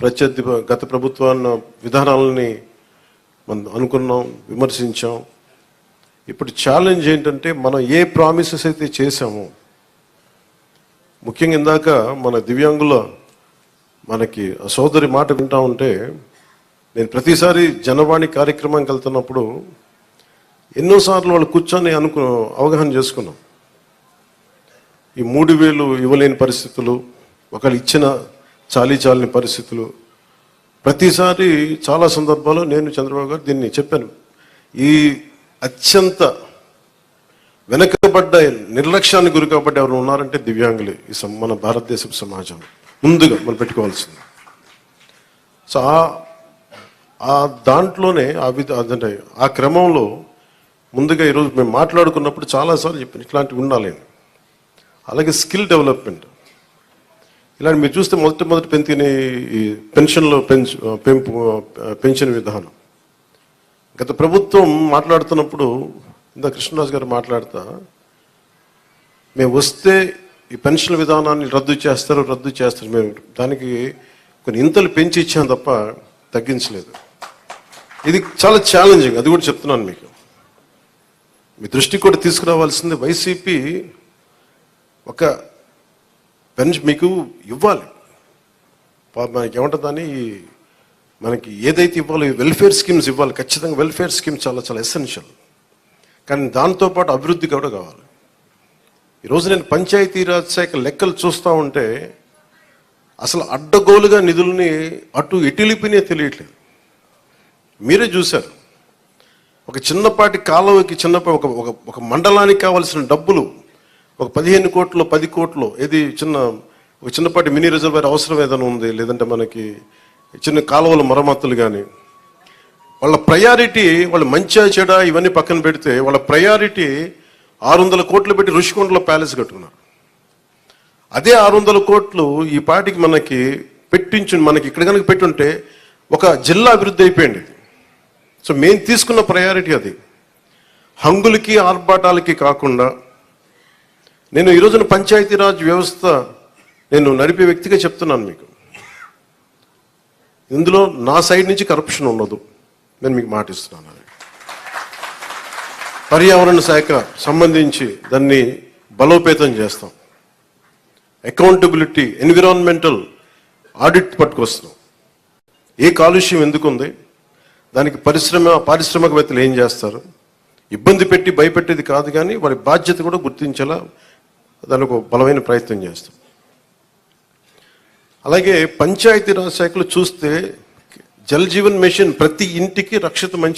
ప్రత్యర్థి గత ప్రభుత్వాన్ని విధానాలని మనం అనుకున్నాం విమర్శించాం. ఇప్పుడు ఛాలెంజ్ ఏంటంటే మనం ఏ ప్రామిసెస్ అయితే చేసామో ముఖ్యంగా ఇందాక మన దివ్యాంగుల మనకి ఆ సోదరి మాట వింటా ఉంటే నేను ప్రతిసారి జనవాణి కార్యక్రమానికి వెళ్తున్నప్పుడు ఎన్నోసార్లు వాళ్ళు కూర్చొని అనుకు అవగాహన చేసుకున్నాం. ఈ మూడు వేలు ఇవ్వలేని పరిస్థితులు ఒకళ్ళు ఇచ్చిన చాలీ చాలని పరిస్థితులు. ప్రతిసారి చాలా సందర్భాల్లో నేను చంద్రబాబు గారు దీన్ని చెప్పాను. ఈ అత్యంత వెనకబడ్డ నిర్లక్ష్యానికి గురి కాబట్టి ఎవరు ఉన్నారంటే దివ్యాంగులే ఈ మన భారతదేశపు సమాజం. ముందుగా మనం పెట్టుకోవాల్సింది. సో ఆ- ఆ దాంట్లోనే ఆ విధ అదంటే ఆ క్రమంలో ముందుగా ఈరోజు మేము మాట్లాడుకున్నప్పుడు చాలాసార్లు చెప్పాను ఇట్లాంటివి ఉండాలి అలాగే స్కిల్ డెవలప్మెంట్. ఇలాంటి మీరు చూస్తే మొదటి మొదటి పెంచిన ఈ పెన్షన్లో పెంచు పెంపు పెన్షన్ విధానం. గత ప్రభుత్వం మాట్లాడుతున్నప్పుడు ఇందా కృష్ణరాజు గారు మాట్లాడుతా మేము వస్తే ఈ పెన్షన్ విధానాన్ని రద్దు చేస్తారు రద్దు చేస్తారు. మేము దానికి కొన్ని ఇంతలు పెంచి ఇచ్చాం తప్ప తగ్గించలేదు. ఇది చాలా ఛాలెంజింగ్ అది కూడా చెప్తున్నాను మీకు. మీ దృష్టికి కూడా తీసుకురావాల్సింది వైసీపీ ఒక పెన్షన్ మీకు ఇవ్వాలి. మనకి ఏమంటుందని మనకి ఏదైతే ఇవ్వాలో వెల్ఫేర్ స్కీమ్స్ ఇవ్వాలి. ఖచ్చితంగా వెల్ఫేర్ స్కీమ్స్ చాలా చాలా ఎసెన్షియల్ కానీ దాంతోపాటు అభివృద్ధి కూడా కావాలి. ఈరోజు నేను పంచాయతీరాజ్ శాఖ లెక్కలు చూస్తూ ఉంటే అసలు అడ్డగోలుగా నిధుల్ని అటు ఎటిలిపినే తెలియట్లేదు. మీరే చూశారు. ఒక చిన్నపాటి కాలువకి చిన్నపాటి ఒక ఒక ఒక మండలానికి కావాల్సిన డబ్బులు ఒక పదిహేను కోట్లు పది కోట్లు ఏది చిన్న ఒక చిన్నపాటి మినీ రిజర్వేర్ అవసరం ఏదైనా ఉంది లేదంటే మనకి చిన్న కాలువల మరమ్మతులు కానీ వాళ్ళ ప్రయారిటీ వాళ్ళు మంచిగా చెడ ఇవన్నీ పక్కన పెడితే వాళ్ళ ప్రయారిటీ ఆరు వందల కోట్లు పెట్టి ఋషికొండలో ప్యాలెస్ కట్టుకున్నారు. అదే ఆరు వందల కోట్లు ఈ పాటికి మనకి పెట్టించు మనకి ఇక్కడ కనుక పెట్టుంటే ఒక జిల్లా అభివృద్ధి అయిపోయింది. సో మేము తీసుకున్న ప్రయారిటీ అది. హంగులకి ఆర్భాటాలకి కాకుండా నేను ఈ రోజున పంచాయతీరాజ్ వ్యవస్థ నేను నడిపే వ్యక్తిగా చెప్తున్నాను మీకు. ఇందులో నా సైడ్ నుంచి కరప్షన్ ఉండదు నేను మీకు మాటిస్తున్నాను అది. పర్యావరణ శాఖ సంబంధించి దాన్ని బలోపేతం చేస్తాం. అకౌంటబిలిటీ ఎన్విరాన్మెంటల్ ఆడిట్ పట్టుకొస్తున్నాం. ఏ కాలుష్యం ఎందుకుంది? దానికి పరిశ్రమ పారిశ్రామికవేత్తలు ఏం చేస్తారు? ఇబ్బంది పెట్టి భయపెట్టేది కాదు కానీ వారి బాధ్యత కూడా గుర్తించేలా దానికి ఒక బలమైన ప్రయత్నం చేస్తాం. అలాగే పంచాయతీరాజ్ శాఖలు చూస్తే జల్ జీవన్ మిషన్ ప్రతి ఇంటికి రక్షిత మంచి